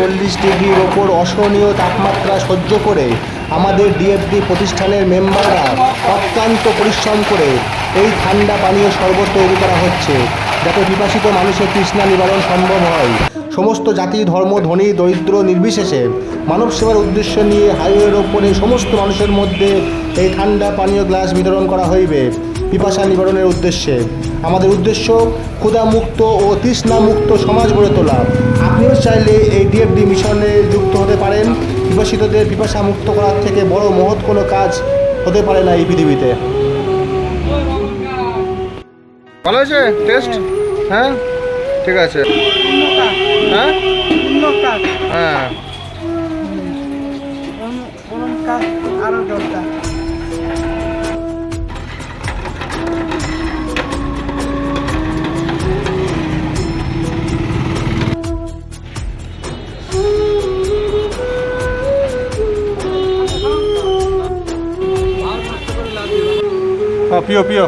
চল্লিশ ডিগ্রির ওপর অসহনীয় তাপমাত্রা সহ্য করে আমাদের ডিএফডি প্রতিষ্ঠানের মেম্বাররা অত্যন্ত পরিশ্রম করে এই ঠান্ডা পানীয় শরবত তৈরি করা হচ্ছে, যাতে পিপাসিত মানুষের তৃষ্ণা নিবারণ সম্ভব হয়। সমস্ত জাতি, ধর্ম, ধনী, দরিদ্র, নির্বিশেষে মানব সেবার উদ্দেশ্য নিয়ে হাইওয়ের ওপরে সমস্ত মানুষের মধ্যে এই ঠান্ডা পানীয় গ্লাস বিতরণ করা হইবে। পিপাসা নিবারণের উদ্দেশ্যে। আমাদের উদ্দেশ্য ক্ষুধামুক্ত ও তৃষ্ণামুক্ত সমাজ গড়ে তোলা। আপনিও চাইলে এই ডিএফডি মিশনে যুক্ত হতে পারেন। পিপাসিতদের পিপাসা মুক্ত করার থেকে বড় মহৎ কোনো কাজ হতে পারে না এই পৃথিবীতে। ভালো হয়েছে? টেস্ট হ্যাঁ? ঠিক আছে। হ্যাঁ? হ্যাঁ। আরও দরকার। পিও পিও